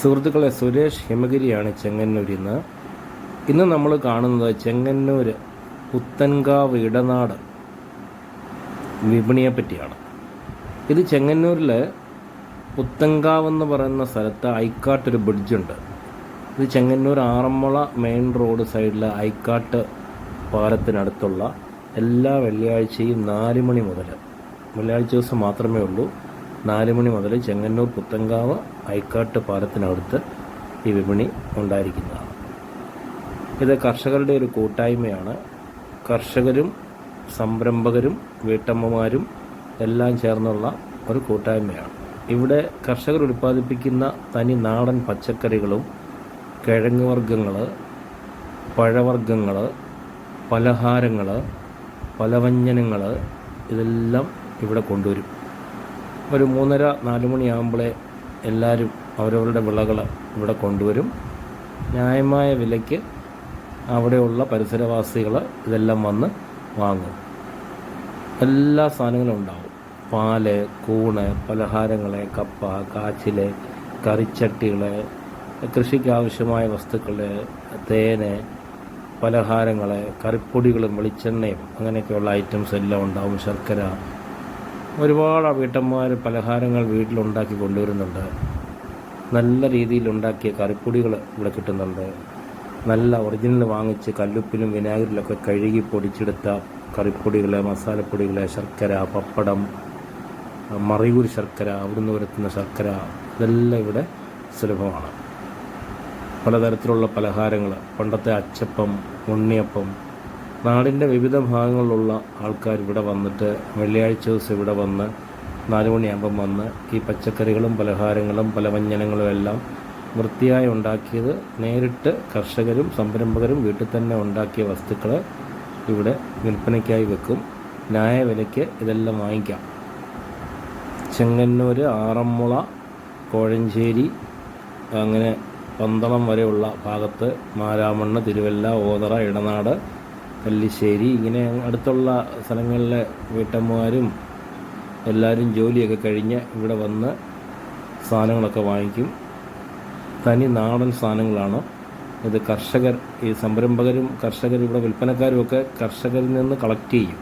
സുഹൃത്തുക്കളെ സുരേഷ് ഹിമഗിരിയാണ് ചെങ്ങന്നൂരിൽ നിന്ന് ഇന്ന് നമ്മൾ കാണുന്നത് ചെങ്ങന്നൂർ പുത്തൻകാവ് ഇടനാട് വിപണിയെ പറ്റിയാണ്. ഇത് ചെങ്ങന്നൂരിൽ പുത്തൻകാവ് എന്ന് പറയുന്ന സ്ഥലത്ത് ഐക്കാട്ടൊരു ബ്രിഡ്ജുണ്ട് ഇത് ചെങ്ങന്നൂർ ആറന്മുള മെയിൻ റോഡ് സൈഡിൽ ഐക്കാട്ട് പാലത്തിനടുത്തുള്ള എല്ലാ വെള്ളിയാഴ്ചയും നാല് മണി മുതൽ വെള്ളിയാഴ്ച ദിവസം മാത്രമേ ഉള്ളൂ. നാല് മണി മുതൽ ചെങ്ങന്നൂർ പുത്തങ്കാവ് ഐക്കാട്ട് പാലത്തിനടുത്ത് ഈ വിപണി ഉണ്ടായിരിക്കുന്നതാണ്. ഇത് കർഷകരുടെ ഒരു കൂട്ടായ്മയാണ്. കർഷകരും സംരംഭകരും വീട്ടമ്മമാരും എല്ലാം ചേർന്നുള്ള ഒരു കൂട്ടായ്മയാണ്. ഇവിടെ കർഷകർ ഉൽപ്പാദിപ്പിക്കുന്ന തനി നാടൻ പച്ചക്കറികളും കിഴങ്ങ് വർഗങ്ങൾ പഴവർഗങ്ങൾ പലഹാരങ്ങൾ പലവ്യഞ്ജനങ്ങൾ ഇതെല്ലാം ഇവിടെ കൊണ്ടുവരും. ഒരു മൂന്നര നാല് മണിയാകുമ്പോഴേ എല്ലാവരും അവരവരുടെ വിളകൾ ഇവിടെ കൊണ്ടുവരും. ന്യായമായ വിലയ്ക്ക് അവിടെയുള്ള പരിസരവാസികൾ ഇതെല്ലാം വന്ന് വാങ്ങും. എല്ലാ സാധനങ്ങളും ഉണ്ടാവും. പാൽ കൂണ് പലഹാരങ്ങൾ കപ്പ കാച്ചിൽ കറിച്ചട്ടികൾ കൃഷിക്ക് ആവശ്യമായ വസ്തുക്കൾ തേന് പലഹാരങ്ങൾ കറിപ്പൊടികളും വെളിച്ചെണ്ണയും അങ്ങനെയൊക്കെയുള്ള ഐറ്റംസ് എല്ലാം ഉണ്ടാവും. ശർക്കര ഒരുപാട് വീട്ടമ്മമാർ പലഹാരങ്ങൾ വീട്ടിലുണ്ടാക്കി കൊണ്ടുവരുന്നുണ്ട്. നല്ല രീതിയിൽ ഉണ്ടാക്കിയ കറിപ്പൊടികൾ ഇവിടെ കിട്ടുന്നുണ്ട്. നല്ല ഒറിജിനൽ വാങ്ങിച്ച് കല്ലുപ്പിലും വിനാഗിരിലൊക്കെ കഴുകി പൊടിച്ചെടുത്ത കറിപ്പൊടികൾ മസാലപ്പൊടികൾ ശർക്കര പപ്പടം മറിയൂർ ശർക്കര അവിടുന്ന് വരുത്തുന്ന ശർക്കര ഇതെല്ലാം ഇവിടെ സുലഭമാണ്. പലതരത്തിലുള്ള പലഹാരങ്ങൾ പണ്ടത്തെ അച്ചപ്പം ഉണ്ണിയപ്പം നാടിന്റെ വിവിധ ഭാഗങ്ങളിലുള്ള ആൾക്കാർ ഇവിടെ വന്നിട്ട് വെള്ളിയാഴ്ച ദിവസം ഇവിടെ വന്ന് നാലുമണിയാകുമ്പം വന്ന് ഈ പച്ചക്കറികളും പലഹാരങ്ങളും പലവ്യഞ്ജനങ്ങളും എല്ലാം വൃത്തിയായി ഉണ്ടാക്കിയത് നേരിട്ട് കർഷകരും സംരംഭകരും വീട്ടിൽ തന്നെ ഉണ്ടാക്കിയ വസ്തുക്കൾ ഇവിടെ വിൽപ്പനയ്ക്കായി വെക്കും. ന്യായ വിലയ്ക്ക് ഇതെല്ലാം വാങ്ങിക്കാം. ചെങ്ങന്നൂർ ആറന്മുള കോഴഞ്ചേരി അങ്ങനെ പന്തളം വരെയുള്ള ഭാഗത്ത് മാരാമണ്ണ് തിരുവല്ല ഓതറ ഇടനാട് കല്ലിശ്ശേരി ഇങ്ങനെ അടുത്തുള്ള സ്ഥലങ്ങളിലെ വീട്ടമ്മമാരും എല്ലാവരും ജോലിയൊക്കെ കഴിഞ്ഞ് ഇവിടെ വന്ന് സാധനങ്ങളൊക്കെ വാങ്ങിക്കും. തനി നാടൻ സാധനങ്ങളാണ്. ഇത് കർഷകർ ഈ സംരംഭകരും കർഷകർ ഇവിടെ വിൽപ്പനക്കാരും ഒക്കെ കർഷകരിൽ നിന്ന് കളക്ട് ചെയ്യും.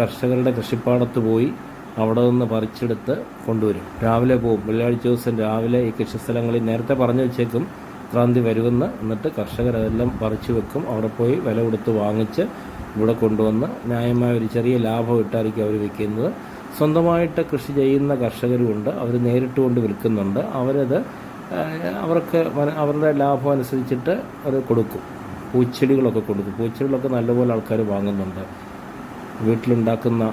കർഷകരുടെ കൃഷിപ്പാടത്ത് പോയി അവിടെ നിന്ന് പറിച്ചെടുത്ത് കൊണ്ടുവരും. രാവിലെ പോകും. വെള്ളിയാഴ്ച ദിവസം രാവിലെ ഈ കൃഷിസ്ഥലങ്ങളിൽ നേരത്തെ പറഞ്ഞു വെച്ചേക്കും. ക്രാന്തി വരുമെന്ന് എന്നിട്ട് കർഷകർ അതെല്ലാം പറിച്ചു വെക്കും. അവിടെ പോയി വില കൊടുത്ത് വാങ്ങിച്ച് ഇവിടെ കൊണ്ടുവന്ന് ന്യായമായ ഒരു ചെറിയ ലാഭം ഇട്ടായിരിക്കും അവർ വിൽക്കുന്നത് സ്വന്തമായിട്ട് കൃഷി ചെയ്യുന്ന കർഷകരുമുണ്ട് അവർ നേരിട്ട് കൊണ്ട് വിൽക്കുന്നുണ്ട്. അവരത് അവർക്ക് അവരുടെ ലാഭം അനുസരിച്ചിട്ട് അത് കൊടുക്കും. പൂച്ചെടികളൊക്കെ കൊടുക്കും. പൂച്ചെടികളൊക്കെ നല്ലപോലെ ആൾക്കാർ വാങ്ങുന്നുണ്ട്. വീട്ടിലുണ്ടാക്കുന്ന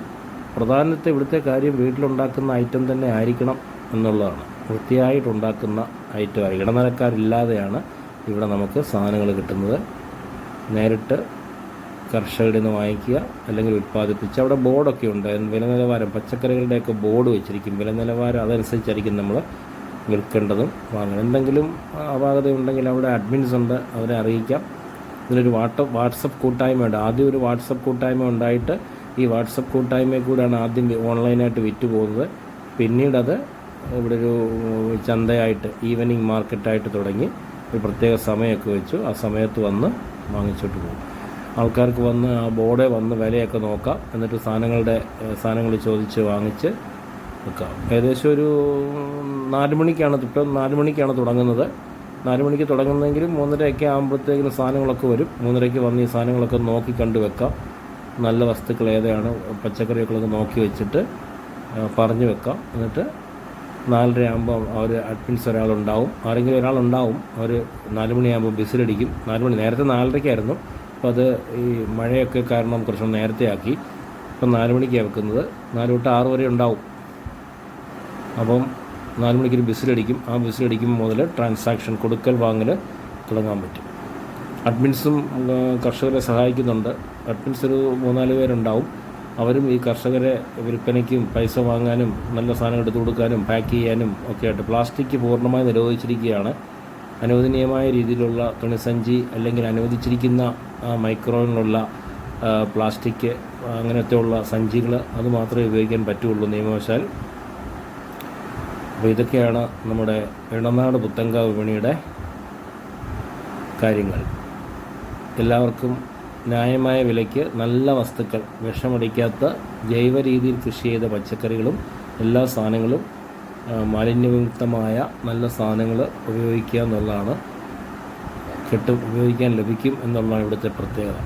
പ്രധാനത്തെ ഇവിടുത്തെ കാര്യം വീട്ടിലുണ്ടാക്കുന്ന ഐറ്റം തന്നെ ആയിരിക്കണം എന്നുള്ളതാണ്. വൃത്തിയായിട്ടുണ്ടാക്കുന്ന ഐറ്റം ഇടനിലക്കാരില്ലാതെയാണ് ഇവിടെ നമുക്ക് സാധനങ്ങൾ കിട്ടുന്നത്. നേരിട്ട് കർഷകരിൽ നിന്ന് വാങ്ങിക്കുക അല്ലെങ്കിൽ ഉൽപ്പാദിപ്പിച്ച് അവിടെ ബോർഡൊക്കെ ഉണ്ട്. വില നിലവാരം പച്ചക്കറികളുടെയൊക്കെ ബോർഡ് വെച്ചിരിക്കും. വില നിലവാരം അതനുസരിച്ചായിരിക്കും നമ്മൾ വിൽക്കേണ്ടതും വാങ്ങണം എന്തെങ്കിലും അപാകത ഉണ്ടെങ്കിൽ അവിടെ അഡ്മിൻസ് ഉണ്ട് അവരെ അറിയിക്കാം. ഇതിനൊരു വാട്ട വാട്സപ്പ് കൂട്ടായ്മയുണ്ട്. ആദ്യം ഒരു വാട്സപ്പ് കൂട്ടായ്മ ഉണ്ടായിട്ട് ഈ വാട്സപ്പ് കൂട്ടായ്മയിൽ കൂടെയാണ് ആദ്യം ഓൺലൈനായിട്ട് വിറ്റ് പോകുന്നത് പിന്നീടത് ഇവിടെ ഒരു ചന്തയായിട്ട് ഈവനിങ് മാർക്കറ്റായിട്ട് തുടങ്ങി ഒരു പ്രത്യേക സമയമൊക്കെ വെച്ചു. ആ സമയത്ത് വന്ന് വാങ്ങിച്ചോട്ട് പോകും ആൾക്കാർക്ക് വന്ന് ആ ബോർഡെ വന്ന് വിലയൊക്കെ നോക്കാം. എന്നിട്ട് സാധനങ്ങളുടെ സാധനങ്ങൾ ചോദിച്ച് വാങ്ങിച്ച് വെക്കാം. ഏകദേശം ഒരു നാല് മണിക്കാണ് ഇപ്പം നാല് മണിക്കാണ് തുടങ്ങുന്നത്. നാല് മണിക്ക് തുടങ്ങുന്നതെങ്കിലും മൂന്നരയൊക്കെ ആകുമ്പോഴത്തേക്കും സാധനങ്ങളൊക്കെ വരും. മൂന്നരയ്ക്ക് വന്ന് ഈ സാധനങ്ങളൊക്കെ നോക്കി കണ്ടു വെക്കാം. നല്ല വസ്തുക്കൾ ഏതാണ്? പച്ചക്കറികളൊക്കെ നോക്കി വെച്ചിട്ട് പറഞ്ഞു വെക്കാം. എന്നിട്ട് നാലര അവർ അഡ്മിൻസ് ഒരാളുണ്ടാവും. ആരെങ്കിലും ഒരാളുണ്ടാവും അവർ നാല് മണിയാകുമ്പോൾ ബസ്സിലടിക്കും. നാല് മണി നേരത്തെ നാലരയ്ക്കായിരുന്നു. അപ്പോൾ അത് ഈ മഴയൊക്കെ കാരണം കുറച്ച് നേരത്തെ ആക്കി ഇപ്പം നാല് മണിക്കാണ് വെക്കുന്നത്. നാല് തൊട്ട് ആറ് വരെ ഉണ്ടാവും. അപ്പം നാല് മണിക്കൊരു ബസ്സിലടിക്കും. ആ ബസ്സിലടിക്കുമ്പോൾ മുതൽ ട്രാൻസാക്ഷൻ കൊടുക്കൽ വാങ്ങൽ തുടങ്ങാൻ പറ്റും. അഡ്മിൻസും കർഷകരെ സഹായിക്കുന്നുണ്ട്. അഡ്മിൻസ് ഒരു മൂന്നാൽ പേരുണ്ടാവും. അവരും ഈ കർഷകരെ വിൽപ്പനയ്ക്കും പൈസ വാങ്ങാനും നല്ല സാധനം എടുത്തു കൊടുക്കാനും പാക്ക് ചെയ്യാനും ഒക്കെ ആയിട്ട് പ്ലാസ്റ്റിക് പൂർണമായി നിരോധിച്ചിരിക്കുകയാണ്. അനുവദനീയമായ രീതിയിലുള്ള തുണിസഞ്ചി അല്ലെങ്കിൽ അനുവദിച്ചിരിക്കുന്ന മൈക്രോണിലുള്ള പ്ലാസ്റ്റിക് അങ്ങനത്തെയുള്ള സഞ്ചികൾ അത് മാത്രമേ ഉപയോഗിക്കാൻ പറ്റുള്ളൂ നിയമവശാൽ. അപ്പോൾ ഇതൊക്കെയാണ് നമ്മുടെ ഇടനാട് പുത്തങ്ക വിപണിയുടെ കാര്യങ്ങൾ. എല്ലാവർക്കും ന്യായമായ വിലയ്ക്ക് നല്ല വസ്തുക്കൾ വിഷമടിക്കാത്ത ജൈവ രീതിയിൽ കൃഷി ചെയ്ത പച്ചക്കറികളും എല്ലാ സാധനങ്ങളും മാലിന്യവിമുക്തമായ നല്ല സാധനങ്ങൾ ഉപയോഗിക്കുക എന്നുള്ളതാണ് കിട്ടും ഉപയോഗിക്കാൻ ലഭിക്കും എന്നുള്ളതാണ് ഇവിടുത്തെ പ്രത്യേകത.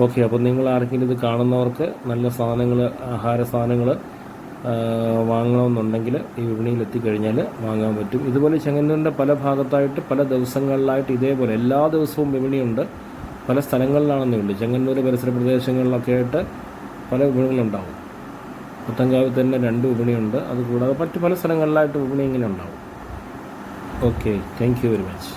ഓക്കെ അപ്പോൾ നിങ്ങൾ ആർക്കെങ്കിലും ഇത് കാണുന്നവർക്ക് നല്ല സാധനങ്ങൾ ആഹാര സാധനങ്ങൾ വാങ്ങണമെന്നുണ്ടെങ്കിൽ ഈ വിപണിയിൽ എത്തിക്കഴിഞ്ഞാൽ വാങ്ങാൻ പറ്റും. ഇതുപോലെ ചെങ്ങന്നൂരിന്റെ പല ഭാഗത്തായിട്ട് പല ദിവസങ്ങളിലായിട്ട് ഇതേപോലെ എല്ലാ ദിവസവും വിപണിയുണ്ട്. പല സ്ഥലങ്ങളിലാണെന്നേ ഉള്ളൂ. ചെങ്ങന്നൂർ പരിസര പ്രദേശങ്ങളിലൊക്കെ ആയിട്ട് പല വിപണികളുണ്ടാവും. പുത്തങ്കാവിൽ തന്നെ രണ്ട് വിപണിയുണ്ട്. അതുകൂടാതെ മറ്റ് പല സ്ഥലങ്ങളിലായിട്ട് വിപണി ഇങ്ങനെ ഉണ്ടാവും. Okay thank you very much